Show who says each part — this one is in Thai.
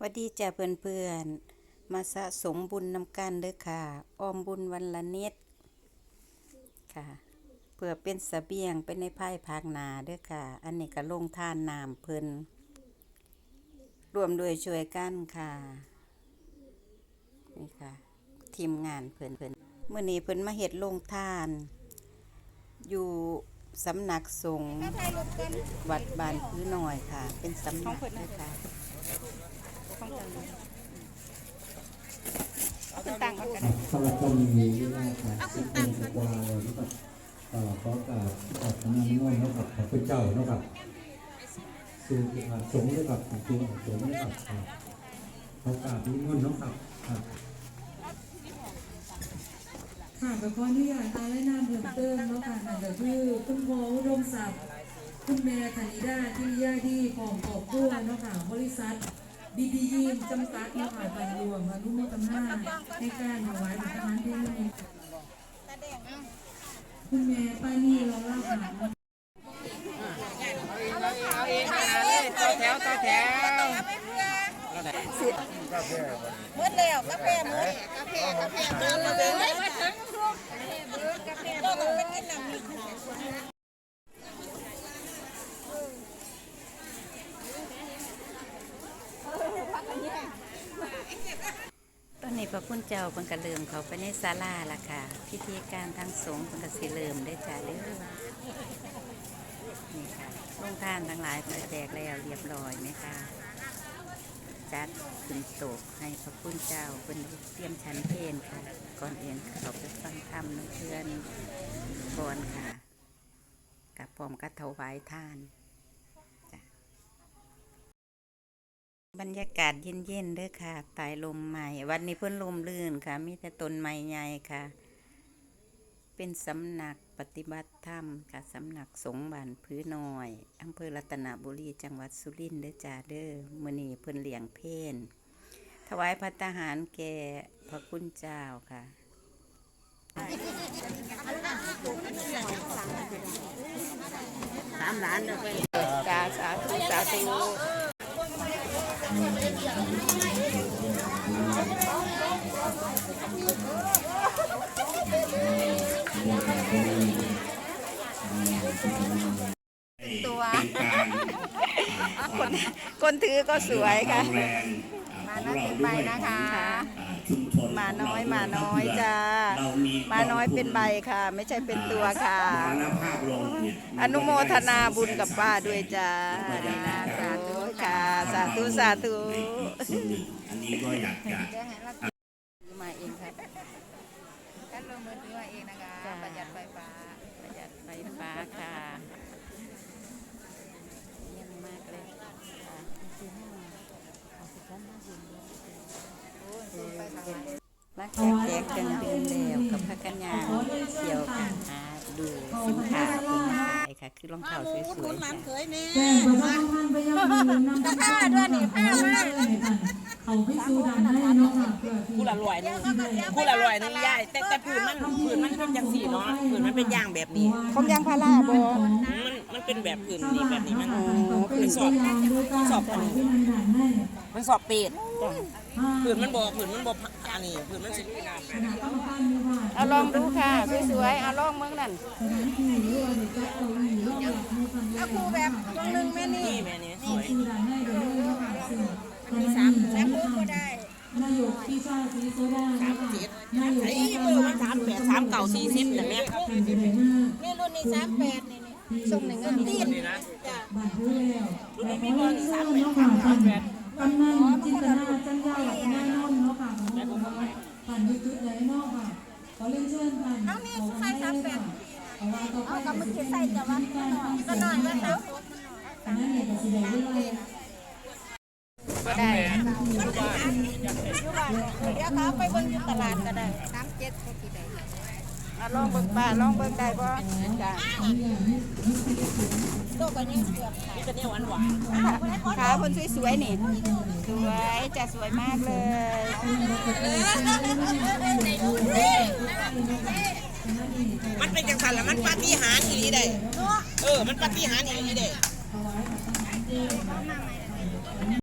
Speaker 1: วัสดีจ้าเพื่อนเพื่อนๆ มาสะสมบุญนำกันเด้อค่ะ ออมบุญวันละนิดค่ะ เพื่อเป็นสเสบียงเป็นในภายภาคนาเด้อค่ะ อันนี้ก็ลงทานนามเพิ่นรวมด้วยช่วยกันค่ะ นี่ค่ะ ทีมงานเพิ่นเพิ่นเมื่อนี้เพิ่นมาเฮ็ดลงทาน อยู่สำนักสงฆ์วัดบานพื้นหน่อยค่ะ เป็นสำนักด้อค่ะ
Speaker 2: ต่างกันสำหรับกรณีนี้นะครับซึ่เป็นสกวาเลยนะครับเอ่อขอกราบขอบพระนามน้อยนะครับขอบพระเจ้านะครับสู่อ่าสงฆ์นะครับสู่สงฆ์นะครับอ่าขอกราบนิมนต์นะครับครับ
Speaker 3: ค่ะก็ขออนุญาตตายและนามเพิ่มเติมเนาะค่ะนั่นก็คือคุณพ่ออุดมศักดิ์คุณแม่ธนิดาที่ยาดีของครอบครัวเนาะค่ะบริษัท ดีดียีมจำกัดเนาะค่ะการรวมอนุโมทนาในการถวายบุญทานได้เลงคุณแม่ป้านี่เราเล่าค่ะ
Speaker 4: เอาเองนะเลยต่อแถวต่อแถว
Speaker 5: หมดแล้วกาแฟหมดกาแฟกาแฟเดินมาเดินมาถึงกาแฟเราต้องไปกินน้ำ
Speaker 1: ตอนนี้ พระคุณเจ้าเพิ่นก็เริ่มเขาไปในศาลาละค่ะ พิธีการทางสงฆ์เพิ่นก็สิเริ่มได้จ้าเด้อนี่ค่ะลงทานทั้งหลายเพิ่นก็แจกแล้วเรียบร้อยไหมคะจัดขึ้นโต๊ะให้พระคุณเจ้าเพิ่นเตรียมฉันเพลค่ะ ก่อนเองเขาไปฟังธรรมน้ำเพื่อนก่อนค่ะกับพร้อมกับถวายทาน บรรยากาศเย็นๆเด้อค่ะใตายลมใหม่ วันนี้เพิ่นลมลื่นค่ะ มีแต่ต้นไม้ใหญ่ค่ะ เป็นสำนักปฏิบัติธรรมค่ะสำนักสงฆ์บ้านพื้นน้อยอำเภอรัตนบุรีจังหวัดสุรินทร์เด้อจ้าเด้อมื้อนี้เพิ่นเลี้ยงเพลถวายพัตตาหารแก่พระคุณเจ้าค่ะ
Speaker 4: สามหลานเด้อเพิ่น
Speaker 1: จ้าสาธุสาธุ
Speaker 5: ตัว
Speaker 1: คนคนถือก็สวยค่ะ
Speaker 6: แรงของเรา
Speaker 5: ไป
Speaker 6: ด้วย
Speaker 5: นะคะ
Speaker 6: อ่าชุมชน
Speaker 1: มาน้อย
Speaker 6: ขงเร
Speaker 1: มาน้อยจ้า
Speaker 6: เรามี
Speaker 1: มาน้อยเป็นใบค่ะ ไม่ใช่เป็นตัวค่ะ
Speaker 6: มรณภาพลงเนี่ย
Speaker 1: อนุโมทนาบุญกับป้าด้วยจ้าสาธุค่ะสา ธุสาธุ
Speaker 6: ซึ่งอันนี้ก็อยากจะ
Speaker 1: มาเองครับ
Speaker 5: การลงมือถือมาเองนะคะประหยัดไฟฟ้า
Speaker 1: ประหยัดไฟฟ้าค่ะเยี่ยมมากเลยคือหลังจากแจกเครื่องดื่มแล้วกับพระกัญญาเที่ยวกันดูสินค้าเป็น ค่ะ คือรองเท้าสวยๆจ้ะ
Speaker 3: แจ้งประชาสัมพันธ์ไปยังมือนำผ้าด้วยนี่ผ้าด้วยเขาไปสู่ด่านให้เนาะค่ะเพื่อที่
Speaker 4: กูละรวยหนึงกูละรวยหนึงยายแต่แต่ผืนมันผืนมันเป็นจังสี่เนาะผืนมันเป็นย่างแบบนี้
Speaker 1: ผมยังพาราบอ
Speaker 4: มันมันเป็นแบบผืนนี้แบบนี้มัน
Speaker 3: เป็นสอบสอบอันที่มันด่านให้
Speaker 4: มันสอบเป็ดผืนมันบ่ผืนมันบ่อันนี้ผืนมันสิ
Speaker 3: ขณะต้องการมีว่า
Speaker 1: เอาลองดูค่ะสวยๆเอาลองเมืองนั่น
Speaker 3: สถานที่หรือว่าเด็กเกาหลีรอบ
Speaker 5: ไอ้
Speaker 3: พี่ชา
Speaker 4: มือมันสามแปดสามเก่าสี่สิบแต่แม่
Speaker 3: เป็นไปได้มาก
Speaker 5: นี่รุ่นนี้สามแปดนี่นี่ส่งหนึ่งเงินตีนจ้ะ
Speaker 3: บาดรู้แล้วแต่พอเริ่มเชื่อเนาะค่ะท่านกำนันจินตนาจันยาวแน่นอนเนาะค่ะของผมว่าท่านยุติเลยเนาะค่ะขอเรียนเชิญท่านเอานี่ใส่สามแปดเอาว่าต่อไปก็มันจะใส่แต่ว่าก็นอนแล้วเนาะอันนั้นเนี่ยก็สิได้เวลา
Speaker 1: ก็ได้ยี่ยบาท
Speaker 5: เดี๋ยวเขาไปเบิ่งอยู่ตลาดก็ได้สามเจ็ดก็กี่ได้
Speaker 1: เอาลองเบิ่งป้าลองเบิ่งได้บ่จ้ะ
Speaker 5: โตก็ยังเกือบ
Speaker 4: นี่ก็เนี่ยหวานหวาน
Speaker 1: ขาคนสวยๆนี่สวยจะสวยมากเลย
Speaker 4: มันเป็นจังสันล้วมันปาฏิหาริย์อีหลีได้เออมันปาฏิหาริย์อีหลีได้